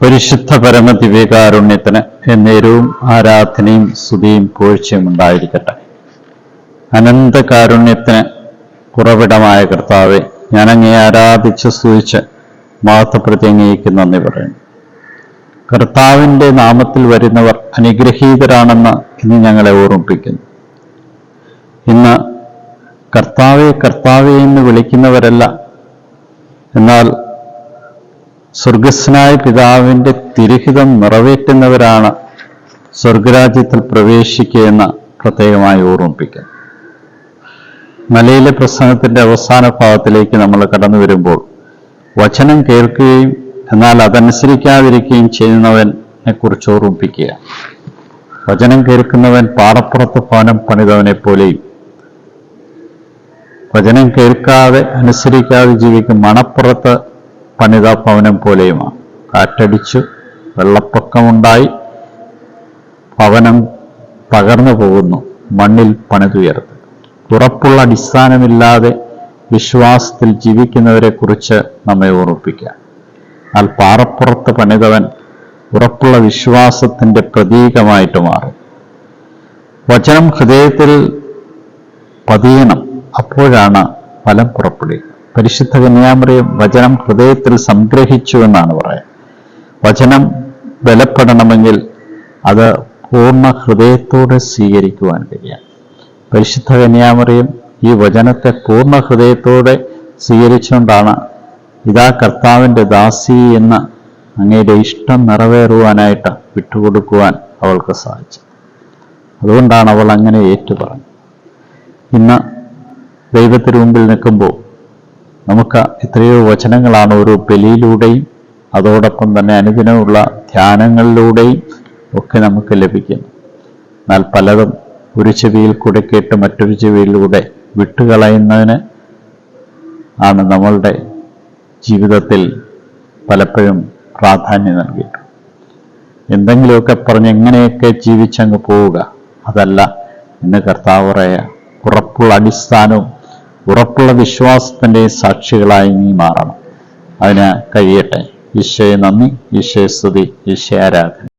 പരിശുദ്ധ പരമ ദിവ്യകാരുണ്യത്തിന് എന്നേരവും ആരാധനയും സ്തുതിയും പൂഴ്ചയും ഉണ്ടായിരിക്കട്ടെ. അനന്ത കാരുണ്യത്തിന് ഉറവിടമായ കർത്താവെ ഞാൻ അങ്ങേ ആരാധിച്ച് സ്തുതിച്ച് മഹത്വപ്രതി അങ്ങേക്ക് നന്ദി പറയുന്നു. കർത്താവിന്റെ നാമത്തിൽ വരുന്നവർ അനുഗ്രഹീതരാണെന്ന് ഇന്ന് ഞങ്ങളെ ഓർമ്മിപ്പിക്കുന്നു. ഇന്ന് കർത്താവെ കർത്താവെ എന്ന് വിളിക്കുന്നവരല്ല. എന്നാൽ സ്വർഗസ്നായ പിതാവിന്റെ തിരുഹിതം നിറവേറ്റുന്നവരാണ് സ്വർഗരാജ്യത്തിൽ പ്രവേശിക്കുകയെന്ന് പ്രത്യേകമായി ഓർമ്മിപ്പിക്കുന്നു മലയിലെ പ്രസംഗത്തിന്റെ അവസാന ഭാഗത്തിലേക്ക് നമ്മൾ കടന്നു വരുമ്പോൾ വചനം കേൾക്കുകയും എന്നാൽ അതനുസരിക്കാതിരിക്കുകയും ചെയ്യുന്നവനെ കുറിച്ച് ഓർമ്മിപ്പിക്കുക. വചനം കേൾക്കുന്നവൻ പാറപ്പുറത്ത് ഭവനം പണിതവനെ പോലെയും വചനം കേൾക്കാതെ അനുസരിക്കാതെ ജീവിക്കും മണപ്പുറത്ത് പണിത ഭവനം പോലെയുമാണ് കാറ്റടിച്ചു വെള്ളപ്പൊക്കമുണ്ടായി. ഭവനം തകർന്നു പോകുന്നു. മണ്ണിൽ പണിതുയർത്ത്. ഉറപ്പുള്ള അടിസ്ഥാനമില്ലാതെ വിശ്വാസത്തിൽ ജീവിക്കുന്നവരെ കുറിച്ച് നമ്മെ ഓർമ്മിപ്പിക്കാം. എന്നാൽ പാറപ്പുറത്ത് പണിതവൻ ഉറപ്പുള്ള വിശ്വാസത്തിന്റെ പ്രതീകമായിട്ട് മാറും. വചനം ഹൃദയത്തിൽ പതിയണം. അപ്പോഴാണ് ഫലം പുറപ്പെടുക. പരിശുദ്ധ കന്യാമറിയം വചനം ഹൃദയത്തിൽ സംഗ്രഹിച്ചു എന്നാണ് പറയുന്നത്. വചനം ബലപ്പെടണമെങ്കിൽ അത് പൂർണ ഹൃദയത്തോടെ സ്വീകരിക്കുവാൻ കഴിയാം പരിശുദ്ധ കന്യാമറിയം ഈ വചനത്തെ പൂർണ ഹൃദയത്തോടെ സ്വീകരിച്ചുകൊണ്ടാണ് ഇതാ കർത്താവിന്റെ ദാസി എന്ന അങ്ങയുടെ ഇഷ്ടം നിറവേറുവാനായിട്ട് വിട്ടുകൊടുക്കുവാൻ അവൾക്ക് സാധിച്ചത്. അതുകൊണ്ടാണ് അവൾ അങ്ങനെ ഏറ്റുപറഞ്ഞു ഇന്ന് ദൈവത്തിന് മുമ്പിൽ നിൽക്കുമ്പോൾ നമുക്ക് എത്രയോ വചനങ്ങളാണ് ഓരോ ബലിയിലൂടെയും അതോടൊപ്പം തന്നെ അനുദിനമുള്ള ധ്യാനങ്ങളിലൂടെയും ഒക്കെ നമുക്ക് ലഭിക്കുന്നു. എന്നാൽ പലതും ഒരു ചെവിയിൽ കൂടെ കേട്ട് മറ്റൊരു ചെവിയിലൂടെ വിട്ടുകളയുന്നതിന് ആണ് നമ്മളുടെ ജീവിതത്തിൽ പലപ്പോഴും പ്രാധാന്യം നൽകിയിട്ടുള്ളത്. എന്തെങ്കിലുമൊക്കെ പറഞ്ഞ് എങ്ങനെയൊക്കെ ജീവിച്ചങ്ങ് പോവുക അതല്ല ഇന്ന് കർത്താവ് പറയുക ഉറപ്പുള്ള അടിസ്ഥാനവും ഉറപ്പുള്ള വിശ്വാസത്തിന്റെ സാക്ഷികളായി നീ മാറണം. അതിന് കഴിയട്ടെ. ഈശോയെ നന്ദി. ഈശോയെ സ്തുതി. ഈശോ ആരാധന.